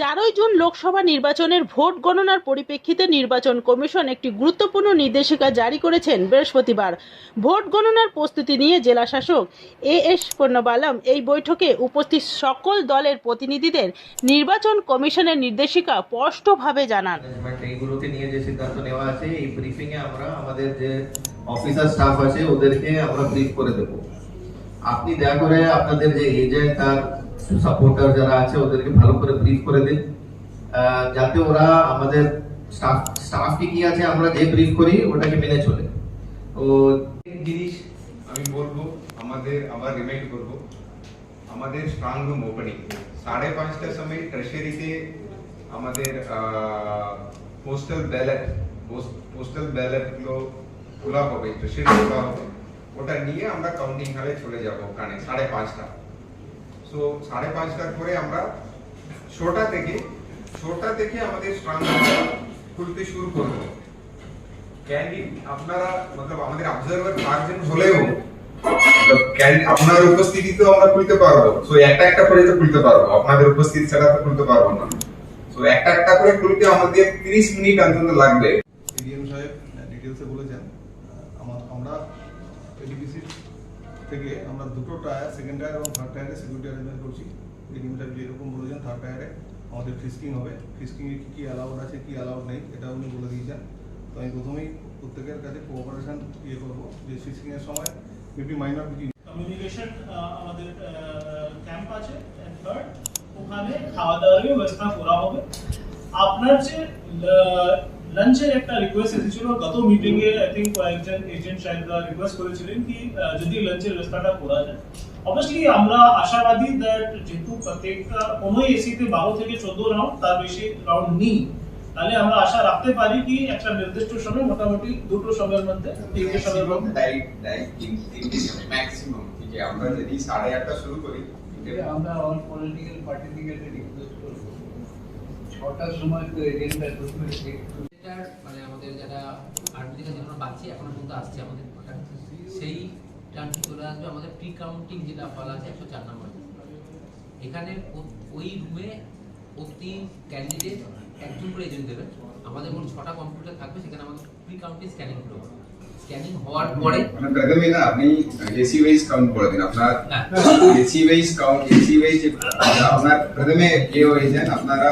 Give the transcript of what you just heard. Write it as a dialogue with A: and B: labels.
A: চারই জুন লোকসভা নির্বাচনের ভোট গণনার পরিপ্রেক্ষিতে নির্বাচন কমিশন একটি গুরুত্বপূর্ণ নির্দেশিকা জারি করেছেন বৃহস্পতিবার। ভোট গণনার প্রস্তুতি নিয়ে জেলা শাসক এ এস পূর্ণবালাম এই বৈঠকে উপস্থিত সকল দলের প্রতিনিধিদের নির্বাচন কমিশনের নির্দেশিকা স্পষ্টভাবে জানান।
B: এইগুলোকে নিয়ে যে সিদ্ধান্ত নেওয়া আছে, এই ব্রিফিং এ আমরা আমাদের যে অফিসার স্টাফ আছে, ওদেরকে আমরা ব্রিফ করে দেব। আপনি দয়া করে আপনাদের যে এজেন্ট আর সাপোর্টার যারা আছে, ওদেরকে ভালো করে ব্রিফ করে দিন। যাতে ওরা আমাদের স্টাফ কি আছে, আমরা যে ব্রিফ করি, ওটাকে মেনে চলে। তো
C: জিনিস আমি বলব, আমাদের আবার রিমাইন্ড করব, আমাদের স্ট্রং রুম ওপেনিং সাড়ে পাঁচটার সময় ট্রেশারিতে আমাদের পোস্টাল ব্যালট পোস্টাল ব্যালটগুলো খোলা হবে ট্রেশারি খোলা হবে। ওটা নিয়ে আমরা কাউন্টিং হলে চলে যাব ওখানে, সাড়ে পাঁচটা। সো সাড়ে পাঁচটার পরে আমরা ছটা থেকে ছটা থেকে আমাদের খুলতে শুরু করব। ক্যান্ডিড আপনারা মতলব আমাদের অবজারভার পাঁচজন হলেও আপনার উপস্থিতিতেও আমরা খুলতে পারব। সো একটা একটা করে তো খুলতে পারব। আপনাদের উপস্থিতি ছাড়া তো খুলতে পারব না। সো একটা একটা করে খুলতে আমাদের 30 মিনিট অন্তত লাগবে।
D: ডিটেলসে বলেছেন। আমরা থেকে আমরা দুটো টায়ার সেকেন্ড টায়ার এবং থার্ড টায়ারে সিকিউরিটি অ্যারেঞ্জমেন্ট করছি। সাহেব যেরকম বলেছেন থার্ড টায়ারে আমাদের ফিস্কিং হবে। ফিস্কিংয়ে কী কী অ্যালাউড আছে, কী অ্যালাউড নেই এটা উনি বলে দিয়েছেন। তো আমি প্রথমেই প্রত্যেকের কাছে কোঅপারেশন ইয়ে করব যে ফিস্কিংয়ের সময় মেবি মাইনর কিছু
E: কমিউনিকেশন আমাদের ক্যাম্প আছে ওখানে খাওয়া দাওয়ার ব্যবস্থা করা হবে। আপনার যে লাঞ্চের একটা রিকোয়েস্ট এসেছিল গত মিটিং এ আই থিঙ্ক কয়েকজন এজেন্ট সাহেবরা রিকোয়েস্ট করেছিলেন কি যদি লাঞ্চের ব্যবস্থাটা করা যায়। অবভিয়াসলি আমরা আশাবাদী দ্যাট যেহেতু প্রত্যেকটা কোনো এসিতে বারো থেকে চোদ্দ রাউন্ড তার বেশি রাউন্ড নেই। তাহলে আমরা আশা রাখতে পারি কি একটা নির্দিষ্ট সময় মোটামুটি দুটো সময়ের মধ্যে তিনটে সময়ের মধ্যে।
C: ম্যাক্সিমাম ঠিক আমরা যদি সাড়ে আটটা শুরু করি
F: আমরা অল পলিটিক্যাল পার্টি থেকে একটা রিকোয়েস্ট করব। ছটার সময় তো এজেন্ডা ঢুকবে একটু
G: এটার মানে আমাদের যারা আর্মি পাচ্ছি এখনও পর্যন্ত আসছে আমাদের সেই টার্মটি চলে আসবে আমাদের প্রি কাউন্টিং যেটা বলা আছে একশো চার নম্বর এখানে ওই রুমে প্রতি ক্যান্ডিডেট একজন করে এজেন্ট দেবে আমাদের মোট ছটা কম্পিউটার থাকবে সেখানে আমাদের প্রি কাউন্টিং স্ক্যানিং হবে স্ক্যানিং হওয়ার পরে
C: মানে না আপনি এসি ওয়াইজ কাউন্ট করে দিন আপনার
G: হ্যাঁ
C: AC wise count AC wise আপনার প্রথমে ইয়ে হয়েছেন আপনারা